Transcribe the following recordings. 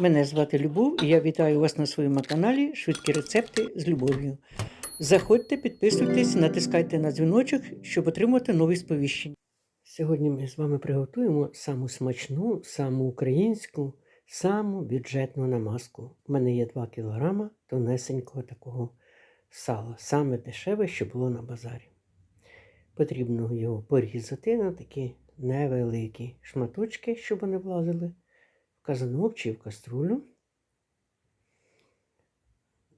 Мене звати Любов і я вітаю вас на своєму каналі Швидкі рецепти з любов'ю. Заходьте, підписуйтесь, натискайте на дзвіночок, щоб отримати нові сповіщення. Сьогодні ми з вами приготуємо саму смачну, саму українську, саму бюджетну намазку. У мене є 2 кг тонесенького такого сала, саме дешеве, що було на базарі. Потрібно його порізати на такі невеликі шматочки, щоб вони влазили казанок чи в каструлю.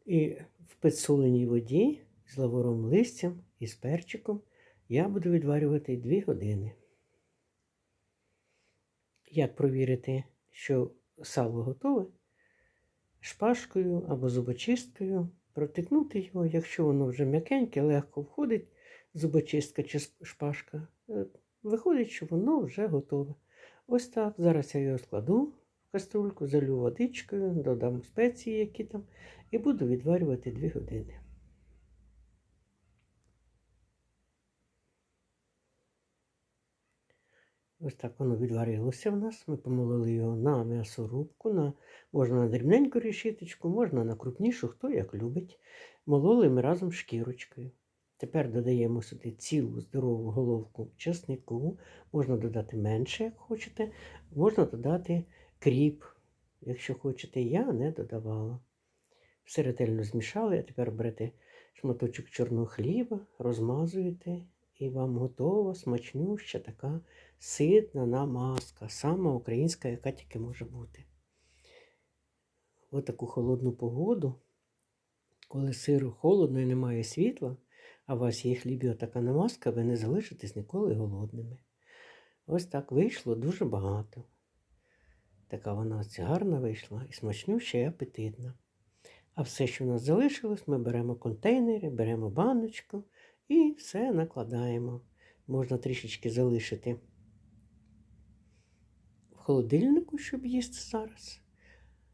І в підсоленій воді з лавровим листям і з перчиком я буду відварювати 2 години. Як провірити, що сало готове? Шпажкою або зубочисткою протикнути його, якщо воно вже м'якеньке, легко входить, зубочистка чи шпажка, е, виходить, що воно вже готове. Ось так. Зараз я його складу каструльку, залю водичкою, додам спеції, які там, і буду відварювати 2 години. Ось так воно відварилося в нас. Ми помолили його на м'ясорубку, на, можна на дрібненьку решіточку, можна на крупнішу, хто як любить. Мололи ми разом шкірочкою. Тепер додаємо сюди цілу здорову головку чеснику. Можна додати менше, як хочете. Можна додати кріп, якщо хочете. Я не додавала. Все ретельно змішали, а тепер берете шматочок чорного хліба, розмазуєте, і вам готова смачнюща така ситна намазка, сама українська, яка тільки може бути. В таку холодну погоду, коли сиру холодно і немає світла, а у вас є хліб і отака намазка, ви не залишитесь ніколи голодними. Ось так вийшло дуже багато. Така вона гарна вийшла і смачнюща і апетитна. А все, що в нас залишилось, ми беремо контейнери, беремо баночку і все накладаємо. Можна трішечки залишити в холодильнику, щоб їсти зараз.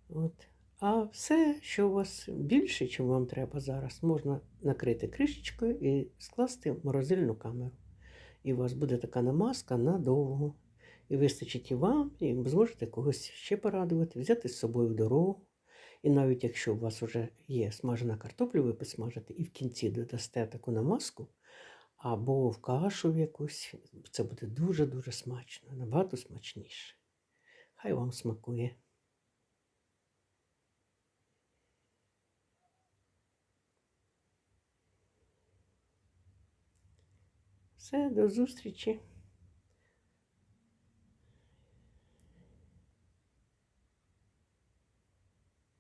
От. А все, що у вас більше, ніж вам треба зараз, можна накрити кришечкою і скласти в морозильну камеру. І у вас буде така намазка надовго. І вистачить і вам, і зможете когось ще порадувати, взяти з собою в дорогу. І навіть якщо у вас вже є смажена картопля, ви посмажите і в кінці додасте таку намазку, або в кашу якусь, це буде дуже-дуже смачно, набагато смачніше. Хай вам смакує. Все, до зустрічі!